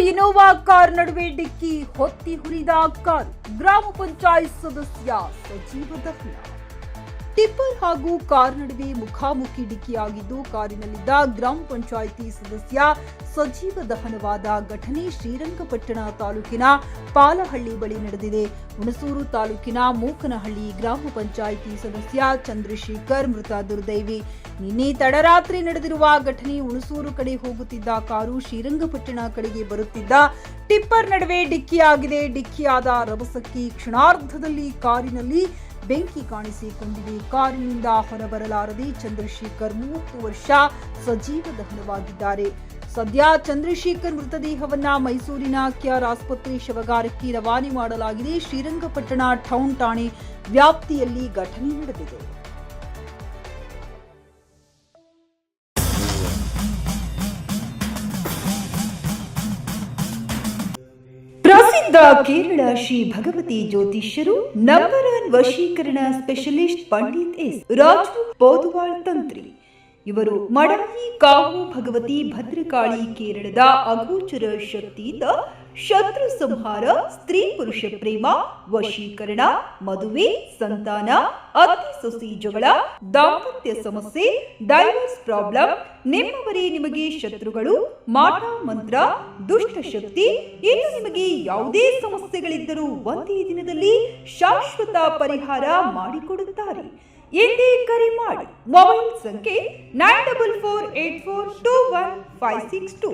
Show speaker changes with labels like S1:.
S1: Innova car ನಡುವೆ ಡಿಕ್ಕಿ ಹೊತ್ತಿ ಹುರಿದ ಕಾರ್ ಗ್ರಾಮ ಪಂಚಾಯತ್ ಸದಸ್ಯ ಸಜೀವ ದಹ್ನ ಟಿಪ್ಪರ್ ಹಾಗೂ ಕಾರ್ ನಡುವೆ ಮುಖಾಮುಖಿ ಡಿಕ್ಕಿಯಾಗಿದ್ದು ಕಾರಿನಲ್ಲಿದ್ದ ಗ್ರಾಮ ಪಂಚಾಯಿತಿ ಸದಸ್ಯ ಸಜೀವ ದಹನವಾದ ಘಟನೆ ಶ್ರೀರಂಗಪಟ್ಟಣ ತಾಲೂಕಿನ ಪಾಲಹಳ್ಳಿ ಬಳಿ ನಡೆದಿದೆ. ಹುಣಸೂರು ತಾಲೂಕಿನ ಮೂಕನಹಳ್ಳಿ ಗ್ರಾಮ ಪಂಚಾಯಿತಿ ಸದಸ್ಯ ಚಂದ್ರಶೇಖರ್ ಮೃತ ದುರ್ದೈವಿ. ನಿನ್ನೆ ತಡರಾತ್ರಿ ನಡೆದಿರುವ ಘಟನೆ ಹುಣಸೂರು ಕಡೆ ಹೋಗುತ್ತಿದ್ದ ಕಾರು ಶ್ರೀರಂಗಪಟ್ಟಣ ಕಡೆಗೆ ಬರುತ್ತಿದ್ದ ಟಿಪ್ಪರ್ ನಡುವೆ ಡಿಕ್ಕಿಯಾಗಿದೆ. ಡಿಕ್ಕಿಯಾದ ರಭಸಕ್ಕಿ ಕ್ಷಣಾರ್ಧದಲ್ಲಿ ಕಾರಿನಲ್ಲಿ ಬೆಂಕಿ ಕಾಣಿಸಿಕೊಂಡಿದೆ. ಕಾರಿನಿಂದ ಹೊರಬರಲಾರದೆ ಚಂದ್ರಶೇಖರ್ ಮೂವತ್ತು ವರ್ಷ ಸಜೀವ ದಹನವಾಗಿದ್ದಾರೆ. ಸದ್ಯ ಚಂದ್ರಶೇಖರ್ ಮೃತದೇಹವನ್ನ ಮೈಸೂರಿನ ಕೆಆರ್ ಆಸ್ಪತ್ರೆ ಶವಗಾರಕ್ಕೆ ರವಾನೆ ಮಾಡಲಾಗಿದೆ. ಶ್ರೀರಂಗಪಟ್ಟಣ ಟೌನ್ ಠಾಣೆ ವ್ಯಾಪ್ತಿಯಲ್ಲಿ ಘಟನೆ ನಡೆದಿದೆ. ಪ್ರಸಿದ್ಧ ಕೇರಳ ಶ್ರೀ ಭಗವತಿ ಜ್ಯೋತಿಷ್ಯರು ನಂಬರ್ ಒನ್ ವಶೀಕರಣ ಸ್ಪೆಷಲಿಸ್ಟ್ ಪಂಡಿತ್ ಎಸ್. ರಾಜು ಪೋದುವಾಳ್ ತಂತ್ರಿ. ಇವರು ಮಡವಿ ಕಾವು ಭಗವತಿ ಭದ್ರಕಾಳಿ ಕೇರಳದ ಅಗೋಚರ ಶಕ್ತಿಯಿಂದ ಶತ್ರು ಸಂಹಾರ, ಸ್ತ್ರೀ ಪುರುಷ ಪ್ರೇಮ, ವಶೀಕರಣ, ಮದುವೆ, ಸಂತಾನ, ಅತಿ ಸೊಸಿ ಜಗಳ, ದಾಂಪತ್ಯ ಸಮಸ್ಯೆ, ಡೈವರ್ಸ್ ಪ್ರಾಬ್ಲಮ್, ನಿಮ್ಮವರೇ ನಿಮಗೆ ಶತ್ರುಗಳು, ಮಾಟ ಮಂತ್ರ, ದುಷ್ಟ ಶಕ್ತಿ, ಇನ್ನು ನಿಮಗೆ ಯಾವುದೇ ಸಮಸ್ಯೆಗಳಿದ್ದರೂ ಒಂದೇ ದಿನದಲ್ಲಿ ಶಾಶ್ವತ ಪರಿಹಾರ ಮಾಡಿಕೊಡುತ್ತಾರೆ. ಎಂದೇ ಕರೆ ಮಾಡಿ, ಮೊಬೈಲ್ ಸಂಖ್ಯೆ nine double four eight four two one five six two.